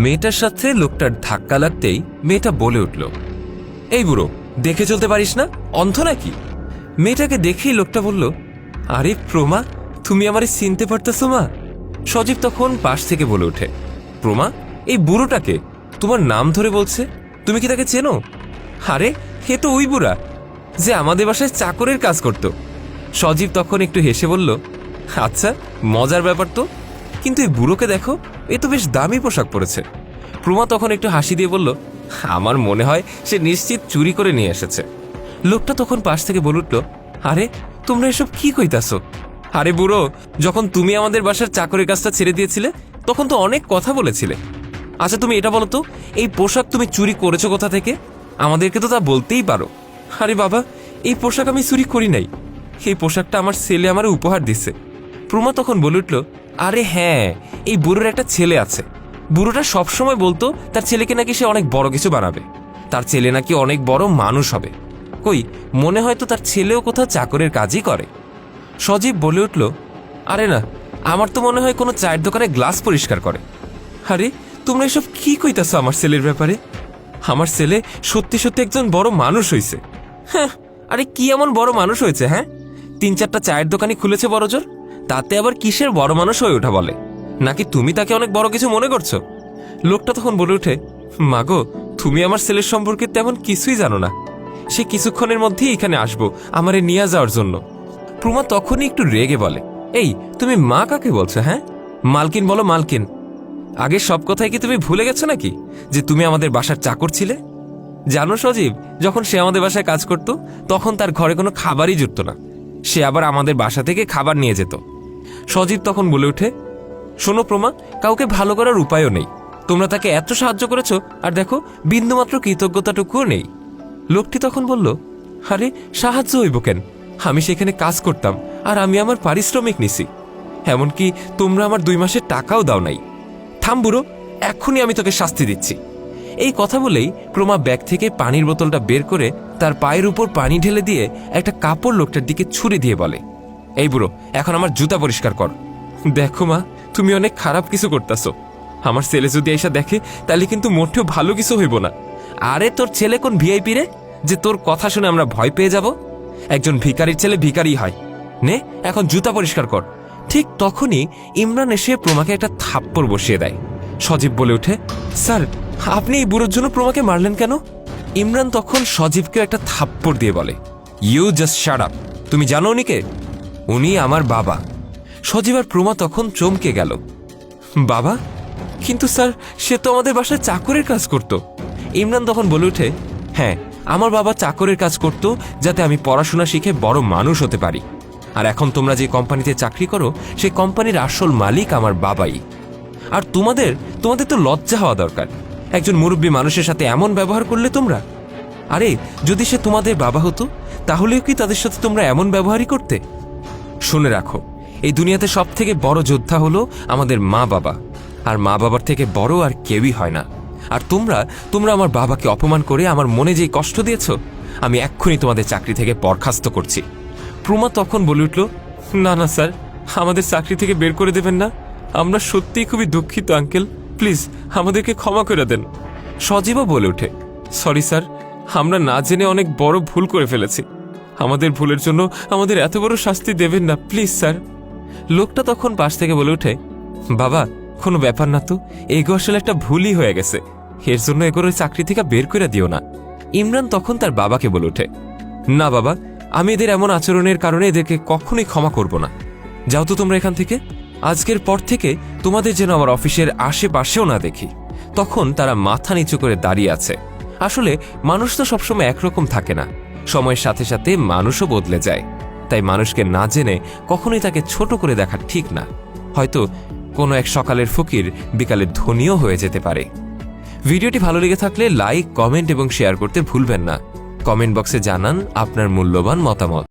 মেয়েটার সাথে লোকটার ধাক্কা লাগতেই মেয়েটা বলে উঠল, এই বুড়ো, দেখে চলতে পারিস না? অন্ধ নাকি? মেয়েটাকে দেখেই লোকটা বলল, আরে প্রমা, তুমি আমারে চিনতে পারতেছো মা? সজীব তখন পাশ থেকে বলে ওঠে, প্রমা, এই বুড়োটাকে তোমার নাম ধরে বলছে? তুমি কি তাকে চেনো? আরে, হে তো ওই বুড়া, যে আমাদের বাসায় চাকরের কাজ করত। সজীব তখন একটু হেসে বলল আচ্ছা মজার ব্যাপার তো, কিন্তু এই বুড়োকে দেখো এ তো বেশ দামি পোশাক পরেছে। প্রমা তখন একটু হাসি দিয়ে বলল, আমার মনে হয় সে নিশ্চিত চুরি করে নিয়ে এসেছে। লোকটা তখন পাশ থেকে বলে উঠল, আরে, তোমরা এসব কি কইতাছো? আরে বুড়ো, যখন তুমি আমাদের বাসার চাকরের কাজটা ছেড়ে দিয়েছিলে, তখন তো অনেক কথা বলেছিলে। আচ্ছা তুমি এটা বলো তো, এই পোশাক তুমি চুরি করেছ কোথা থেকে? আমাদেরকে তো তা বলতেই পারো। আরে বাবা, এই পোশাক আমি চুরি করি নাই। এই পোশাকটা আমার ছেলে আমার উপহার দিছে। প্রমা তখন বলে উঠল আরে হ্যাঁ এই বুড়োর একটা ছেলে আছে। বুড়োটা সবসময় বলতো, তার ছেলেকে নাকি সে অনেক বড় কিছু বানাবে। তার ছেলে নাকি অনেক বড় মানুষ হবে। কই, মনে হয় তো তার ছেলেও কোথাও চাকরের কাজই করে। সজীব বলে উঠল, আরে না, আমার তো মনে হয় কোনো চায়ের দোকানে গ্লাস পরিষ্কার করে। আরে, তোমরা এসব কি কইতাছো আমার ছেলের ব্যাপারে? আমার ছেলে সত্যি সত্যি একজন বড় মানুষ হয়েছে হ্যাঁ আরে কি এমন বড় মানুষ হয়েছে হ্যাঁ? তিন চারটা চায়ের দোকানই খুলেছে বড়জোর। তাতে আবার কিসের বড় মানুষ হয়ে ওঠা বলে? নাকি তুমি তাকে অনেক বড় কিছু মনে করছ? লোকটা তখন বলে ওঠে, মাগো, তুমি আমার ছেলের সম্পর্কে তেমন কিছুই জানো না। সে কিছুক্ষণের মধ্যেই এখানে আসব, আমারে নিয়ে যাওয়ার জন্য। প্রমা তখনই একটু রেগে বলে, এই, তুমি মা কাকে বলছো হ্যাঁ? মালকিন বলো মালকিন। আগে সব কথাই কি তুমি ভুলে গেছো নাকি, যে তুমি আমাদের বাসার চাকর ছিলে? জানো সজীব, যখন সে আমাদের বাসায় কাজ করত, তখন তার ঘরে কোনো খাবারই জুটত না। সে আবার আমাদের বাসা থেকে খাবার নিয়ে যেত। সজীব তখন বলে ওঠে, শোনো প্রমা, কাউকে ভালো করার উপায়ও নেই। তোমরা তাকে এত সাহায্য করেছ, আর দেখো, বিন্দুমাত্র কৃতজ্ঞতাটুকুও নেই। লোকটি তখন বলল, আরে, সাহায্য হইব কেন? আমি সেখানে কাজ করতাম, আর আমি আমার পারিশ্রমিক নিছি। এমনকি তোমরা আমার দুই মাসের টাকাও দাও নাই। থাম বুড়ো, এক্ষুনি আমি তোকে শাস্তি দিচ্ছি। এই কথা বলেই প্রমা ব্যাগ থেকে পানির বোতলটা বের করে তার পায়ের উপর পানি ঢেলে দিয়ে একটা কাপড় লোকটার দিকে ছুরি দিয়ে বলে এই বুড়ো, এখন আমার জুতা পরিষ্কার কর। দেখো মা, তুমি অনেক খারাপ কিছু করতেছো। আমার ছেলে যদি এসা দেখে, তাহলে কিন্তু মোটেও ভালো কিছু হইব না। আরে তোর ছেলে কোন ভিআইপি রে? যে তোর কথা শুনে আমরা ভয় পেয়ে যাব? একজন ভিখারির ছেলে ভিখারি হয়। নে, এখন জুতা পরিষ্কার কর। ঠিক তখনই ইমরান এসে প্রমাকে একটা থাপ্পড় বসিয়ে দেয়। সজীব বলে ওঠে, স্যার, আপনি এই বুড়োর জন্য প্রমাকে মারলেন কেন? ইমরান তখন সজীবকে একটা থাপ্পড় দিয়ে বলে ইউ জাস্ট শাট আপ তুমি জানো উনি কে? উনি আমার বাবা। সজীবার প্রমা তখন চমকে গেল। বাবা? কিন্তু স্যার, সে তো আমাদের বাসায় চাকরের কাজ করত। ইমরান তখন বলে ওঠে হ্যাঁ আমার বাবা চাকরের কাজ করত যাতে আমি পড়াশোনা শিখে বড় মানুষ হতে পারি। আর এখন তোমরা যে কোম্পানিতে চাকরি করো সেই কোম্পানির আসল মালিক আমার বাবাই। আর তোমাদের তোমাদের তো লজ্জা হওয়া দরকার। একজন মুরব্বী মানুষের সাথে এমন ব্যবহার করলে তোমরা? আরে, যদি সে তোমাদের বাবা হতো, তাহলেও কি তাদের সাথে তোমরা এমন ব্যবহারই করতে? শুনে রাখো, এই দুনিয়াতে সব থেকে বড় যোদ্ধা হলো আমাদের মা বাবা। আর মা বাবার থেকে বড় আর কেউই হয় না। আর তোমরা তোমরা আমার বাবাকে অপমান করে আমার মনে যে কষ্ট দিয়েছ, আমি এক্ষুনি তোমাদের চাকরি থেকে বরখাস্ত করছি। প্রমা তখন বলে উঠল, না না, স্যার, আমাদের চাকরি থেকে বের করে দেবেন না। আমরা সত্যিই খুবই দুঃখিত, আঙ্কেল। প্লিজ, আমাদেরকে ক্ষমা করে দেন। সজীবও বলে ওঠে, সরি, স্যার, আমরা না জেনে অনেক বড় ভুল করে ফেলেছি। আমাদের ভুলের জন্য আমাদের এত বড় শাস্তি দেবেন না, প্লিজ, স্যার। লোকটা তখন পাশ থেকে বলে ওঠে, বাবা, কোনো ব্যাপার না তো এগো আসলে একটা ভুলই হয়ে গেছে। এর জন্য এগোর ওই চাকরি থেকে বের করে দিও না। ইমরান তখন তার বাবাকে বলে ওঠে, না বাবা, আমি এদের এমন আচরণের কারণে এদেরকে কখনোই ক্ষমা করব না। যাও তো তোমরা এখান থেকে। আজকের পর থেকে তোমাদের যেন আমার অফিসের আশেপাশেও না দেখি। তখন তারা মাথা নিচু করে দাঁড়িয়ে আছে। আসলে মানুষ তো সবসময় একরকম থাকে না। সময়ের সাথে সাথে মানুষও বদলে যায়। তাই মানুষকে না জেনে কখনোই তাকে ছোট করে দেখা ঠিক না। হয়তো কোনো এক সকালের ফকির বিকালের ধনীও হয়ে যেতে পারে। ভিডিওটি ভালো লেগে থাকলে লাইক, কমেন্ট এবং শেয়ার করতে ভুলবেন না। কমেন্ট বক্সে জানান আপনার মূল্যবান মতামত।